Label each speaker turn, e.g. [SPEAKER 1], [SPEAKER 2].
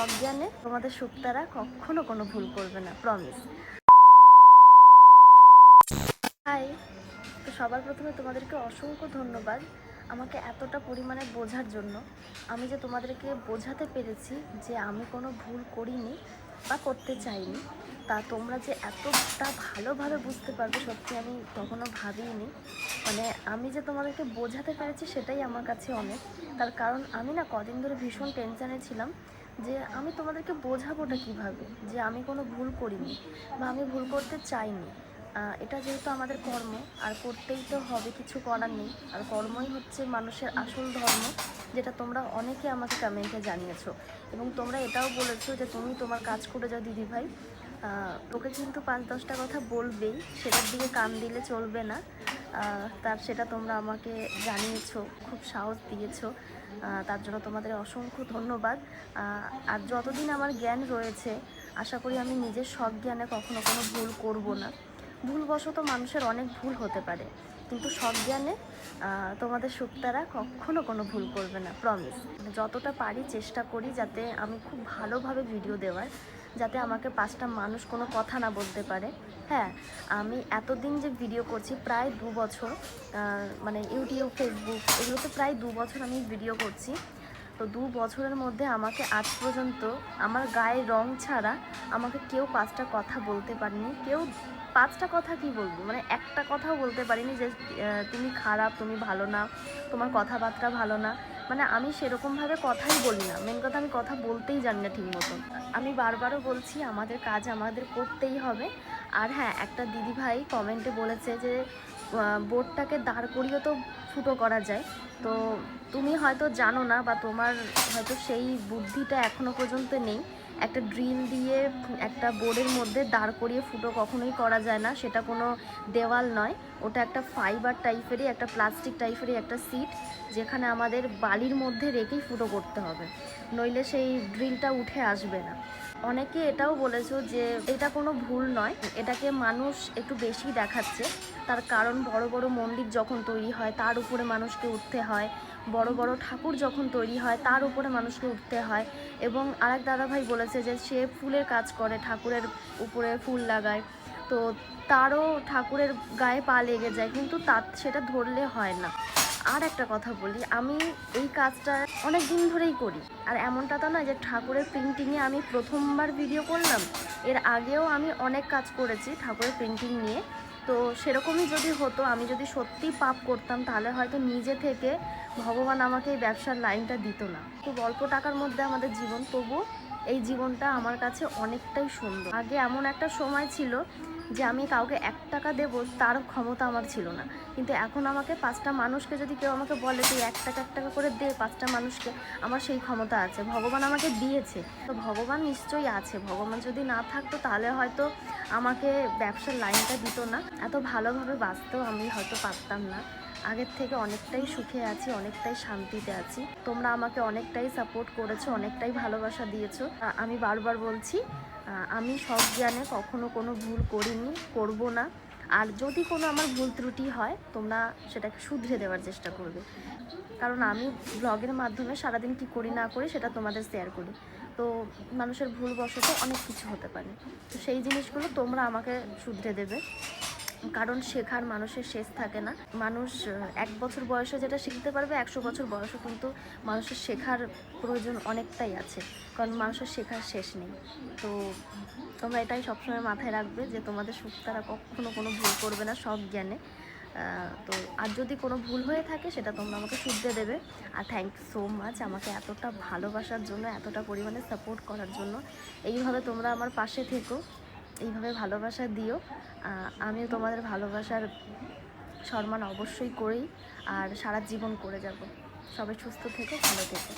[SPEAKER 1] সজ্ঞানে তোমাদের সুক্তারা কখনো কোনো ভুল করবে না প্রমিস হাই তো সবার প্রথমে তোমাদেরকে অসংখ্য ধন্যবাদ আমাকে এতটা পরিমাণে বোঝার জন্য। আমি যে তোমাদেরকে বোঝাতে পেরেছি যে আমি কোনো ভুল করিনি বা করতে চাইনি, তা তোমরা যে এতটা ভালোভাবে বুঝতে পারবে সত্যি আমি কখনো ভাবিনি। মানে আমি যে তোমাদেরকে বোঝাতে পেরেছি সেটাই আমার কাছে অনেক। তার কারণ আমি না কদিন ধরে ভীষণ টেনশানে ছিলাম। যে আমি তোমাদেরকে বোঝাবোটা কীভাবে? যে আমি কোনো ভুল করিনি বা আমি ভুল করতে চাইনি। এটা যেহেতু আমাদের কর্ম আর করতেই তো হবে কিছু করার নেই। আর কর্মই হচ্ছে মানুষের আসল ধর্ম যেটা তোমরা অনেকে আমাকে কমেন্টে জানিয়েছো। এবং তোমরা এটাও বলেছ যে তুমি তোমার কাজ করে যাও দিদিভাই। আহ, তোকে কিন্তু পাঁচ দশটা কথা বলবেই। সেটার দিকে কান দিলে চলবে না। তার সেটা তোমরা আমাকে জানিয়েছ, খুব সাহস দিয়েছ। তার জন্য তোমাদের অসংখ্য ধন্যবাদ। আর যতদিন আমার জ্ঞান রয়েছে, আশা করি আমি নিজের সব জ্ঞানে কখনো কোনো ভুল করব না। ভুলবশত মানুষের অনেক ভুল হতে পারে। কিন্তু সব জ্ঞানে তোমাদের সুক্তারা কখনো কোনো ভুল করবে না প্রমিস যতটা পারি চেষ্টা করি যাতে আমি খুব ভালোভাবে ভিডিও দেওয়ার। যাতে আমাকে পাঁচটা মানুষ কোনো কথা না বলতে পারে। হ্যাঁ আমি এতদিন যে ভিডিও করছি প্রায় দু বছর মানে ইউটিউব ফেসবুক এগুলোতে প্রায় দু বছর আমি ভিডিও করছি। তো দু বছরের মধ্যে আমাকে আজ পর্যন্ত আমার গায়ে রং ছাড়া আমাকে কেউ পাঁচটা কথা বলতে পারেনি। কেউ পাঁচটা কথা কি বলব? মানে একটা কথাও বলতে পারিনি যে তুমি খারাপ, তুমি ভালো না, তোমার কথাবার্তা ভালো না। মানে আমি সেরকমভাবে কথাই বলি না। মেন কথা আমি কথা বলতেই জানি না ঠিক মতো আমি বারবারও বলছি, আমাদের কাজ আমাদের করতেই হবে। আর হ্যাঁ একটা দিদিভাই কমেন্টে বলেছে যে বোর্ডটাকে দাঁড় করিয়ে তো ফুটো করা যায়। তো তুমি হয়তো জানো না বা তোমার হয়তো সেই বুদ্ধিটা এখনও পর্যন্ত নেই। একটা ড্রিল দিয়ে একটা বোর্ডের মধ্যে দাঁড় করিয়ে ফুটো কখনোই করা যায় না, সেটা কোনো দেওয়াল নয়। ওটা একটা ফাইবার টাইপেরই একটা প্লাস্টিক টাইপেরই একটা সিট যেখানে আমাদের বালির মধ্যে রেখেই ফুটো করতে হবে। নইলে সেই ড্রিলটা উঠে আসবে না। অনেকে এটাও বলেছ যে এটা কোনো ভুল নয়, এটাকে মানুষ একটু বেশি দেখাচ্ছে। তার কারণ বড় বড় মন্দির যখন তৈরি হয়, তার উপরে মানুষকে উঠতে হয়। বড় বড় ঠাকুর যখন তৈরি হয়, তার উপরে মানুষকে উঠতে হয়। এবং আরেক দাদাভাই বলেছে যে সে ফুলের কাজ করে, ঠাকুরের উপরে ফুল লাগায়। তো তারও ঠাকুরের গায়ে পা লেগে যায়, কিন্তু তার সেটা ধরলে হয় না। আর একটা কথা বলি, আমি এই কাজটা অনেক দিন ধরেই করি। আর এমনটা তো না যে ঠাকুরের প্রিন্টিংয়ে আমি প্রথমবার ভিডিও করলাম, এর আগেও আমি অনেক কাজ করেছি ঠাকুরের প্রিন্টিং নিয়ে। তো সেরকমই যদি হতো, আমি যদি সত্যি পাপ করতাম, তাহলে হয়তো নিজে থেকে ভগবান আমাকে এই ব্যবসার লাইনটা দিত না। খুব অল্প টাকার মধ্যে আমাদের জীবন, তবু এই জীবনটা আমার কাছে অনেকটাই সুন্দর। আগে এমন একটা সময় ছিল যে আমি কাউকে এক টাকা দেবো, তার ক্ষমতা আমার ছিল না। কিন্তু এখন আমাকে পাঁচটা মানুষকে যদি কেউ আমাকে বলে, তুই এক টাকা এক টাকা করে দে পাঁচটা মানুষকে, আমার সেই ক্ষমতা আছে। ভগবান আমাকে দিয়েছে। তো ভগবান নিশ্চয়ই আছে। ভগবান যদি না থাকতো, তাহলে হয়তো আমাকে ব্যবসার লাইনটা দিত না। এত ভালোভাবে বাঁচতেও আমি হয়তো পারতাম না। আগের থেকে অনেকটাই সুখে আছি, অনেকটাই শান্তিতে আছি। তোমরা আমাকে অনেকটাই সাপোর্ট করেছ, অনেকটাই ভালোবাসা দিয়েছ। আমি বারবার বলছি আমি সব জ্ঞানে কখনো কোনো ভুল করিনি, করব না। আর যদি কোনো আমার ভুল ত্রুটি হয়, তোমরা সেটাকে শুধরে দেওয়ার চেষ্টা করবে। কারণ আমি ব্লগের মাধ্যমে সারাদিন কি করি না করি, সেটা তোমাদের শেয়ার করি। তো মানুষের ভুল বশত অনেক কিছু হতে পারে। তো সেই জিনিসগুলো তোমরা আমাকে শুধরে দেবে। কারণ শেখার মানুষের শেষ থাকে না। মানুষ এক বছর বয়সে যেটা শিখতে পারবে, একশো বছর বয়সে কিন্তু মানুষের শেখার প্রয়োজন অনেকটাই আছে। কারণ মানুষের শেখার শেষ নেই। তো তোমরা এটাই সবসময় মাথায় রাখবে যে তোমাদের সুখ তারা কখনো কোনো ভুল করবে না সব জ্ঞানে। তো আর যদি কোনো ভুল হয়ে থাকে, সেটা তোমরা আমাকে শুধরে দেবে। আর থ্যাংক সো মাচ আমাকে এতটা ভালোবাসার জন্য, এতটা পরিমাণে সাপোর্ট করার জন্য। এইভাবে তোমরা আমার পাশে থেকো। এইভাবে ভালোবাসা দিও। আমিও তোমাদের ভালোবাসার সম্মান অবশ্যই করি আর সারা জীবন করে যাব। সবাই সুস্থ থেকে, ভালো থেকো।